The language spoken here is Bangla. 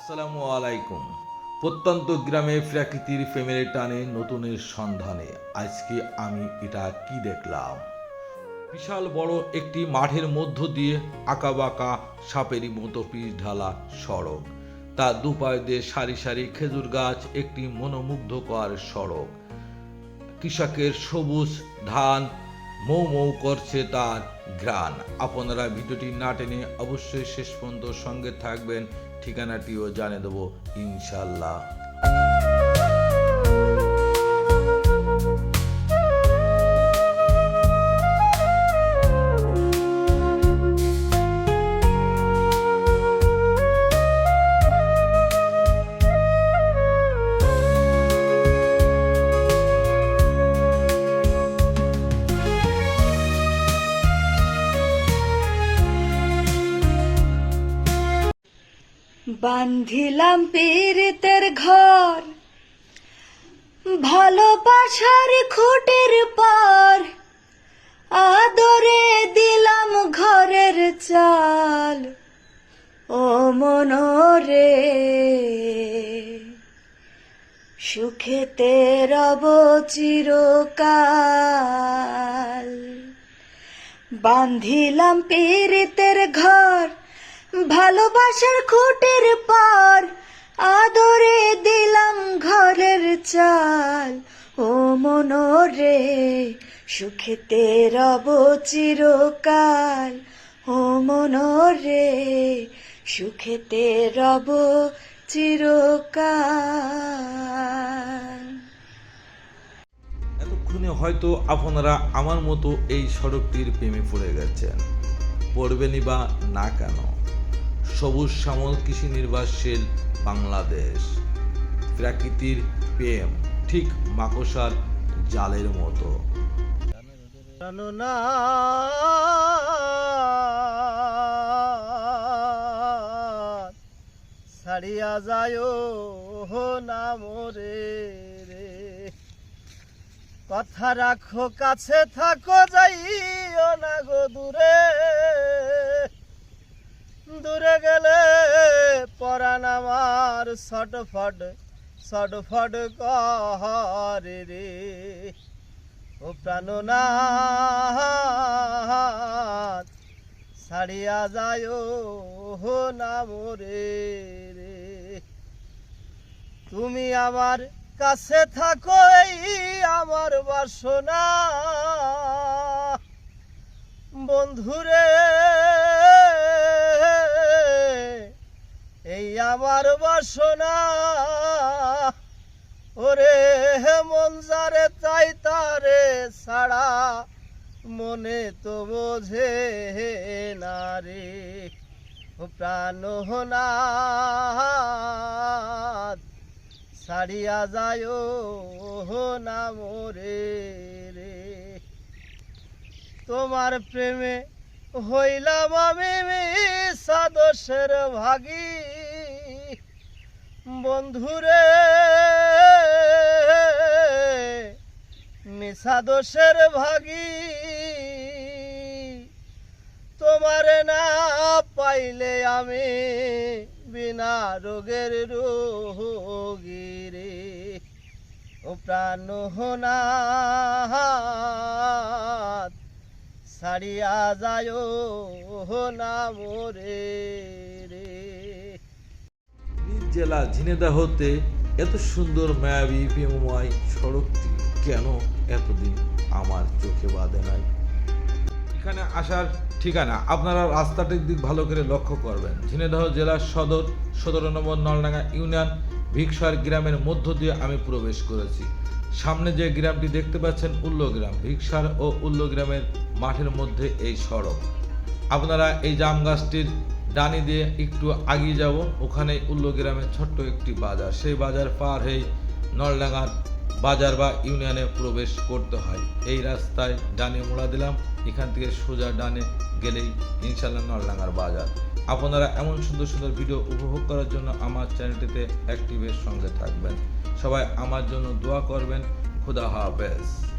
আসসালামু আলাইকুম। প্রত্যন্ত গ্রামে প্রাকৃতির প্রেমের টানে নতুনের সন্ধানে আজকে আমি এটা কি দেখলাম? বিশাল বড় একটি মাঠের মধ্য দিয়ে আঁকা বাঁকা সাপেরই মতো পিচ ঢালা সড়ক। তার দুপায় দিয়ে সারি সারি খেজুর গাছ, একটি মনোমুগ্ধকর সড়ক। কৃষকের সবুজ ধান মৌ মৌ করছে তার গ্রান আপনারা ভিডিওটি না টেনে অবশ্যই শেষ পর্যন্ত সঙ্গে থাকবেন। ঠিকানাটিও জানিয়ে দেবো, ইনশাল্লাহ। বান্ধিলাম পীড়িতের ঘর। ভালোবাসার খুঁটির পর আদরে দিলাম ঘরের চাল। ও মনরে সুখেতে রব চিরকাল। বান্ধিলাম পীড়িতের ঘর ভালোবাসার খুঁটির পর আদরে দিলাম ঘরের চাল। ও মনরে, সুখেতে রব চিরকাল। ও মনরে, সুখেতে রব চিরকাল। এতক্ষণে হয়তো আপনারা আমার মতো এই সড়কটির প্রেমে পড়ে গেছেন। পড়বেনই বা না কেন? সবুজ শ্যামল কৃষি নির্ভরশীল বাংলাদেশ। প্রাকৃতির প্রেম, ঠিক মাকসার জালের মতো। না ছাড়িয়া যায় না মোরে রে। কথা রাখো, কাছে থাকো, যাইও না গো দূরে গেলে পরাণ আমার ছটফট ছটফট করে রে ও প্রাণনাথ ছাড়িয়া যায় হো না মোরে রে তুমি আমার কাছে থাকো আমার বাসনা। বন্ধুরে আমার বাসনা। ওরে মন যারে তাই তারে ছাড়া, মনে তো বোঝে না রে প্রাণ ছাড়িয়া যায় না মোরে রে। তোমার প্রেমে হইলাম আমি সাদশের ভাগী। বন্ধুরে মিশা দোষের ভাগি। তোমার না পাইলে আমি বিনা রোগের রোগী রে। ও প্রাণ হোনাথ ছাড়িয়া যায় না মোরে। জেলা ঝিনেদাহতে এত সুন্দর মায়াবী প্রেমময় সড়কটি কেন এতদিন আমার চোখে বাঁধে নাই? এখানে আসার ঠিকানা আপনারা রাস্তাটির দিক ভালো করে লক্ষ্য করবেন। ঝিনেদহ জেলার সদর সতেরো নম্বর নলডাঙ্গা ইউনিয়ন ভিকসার গ্রামের মধ্য দিয়ে আমি প্রবেশ করেছি। সামনে যে গ্রামটি দেখতে পাচ্ছেন উল্ল গ্রাম ভিকসার ও উল্ল গ্রামের মাঠের মধ্যে এই সড়ক। আপনারা এই জাম গাছটির ডানি দিয়ে একটু আগিয়ে যাব। ওখানে উল্ল গ্রামের ছোট্ট একটি বাজার। সেই বাজার পার হয়ে নলডাঙ্গার বাজার বা ইউনিয়নে প্রবেশ করতে হয়। এই রাস্তায় ডানে মোড়া দিলাম। এখান থেকে সোজা ডানে গেলেই ইনশাল্লাহ নলডাঙ্গার বাজার। আপনারা এমন সুন্দর সুন্দর ভিডিও উপভোগ করার জন্য আমার চ্যানেলটিতে অ্যাক্টিভের সঙ্গে থাকবেন। সবাই আমার জন্য দোয়া করবেন। খুদা হাফেজ।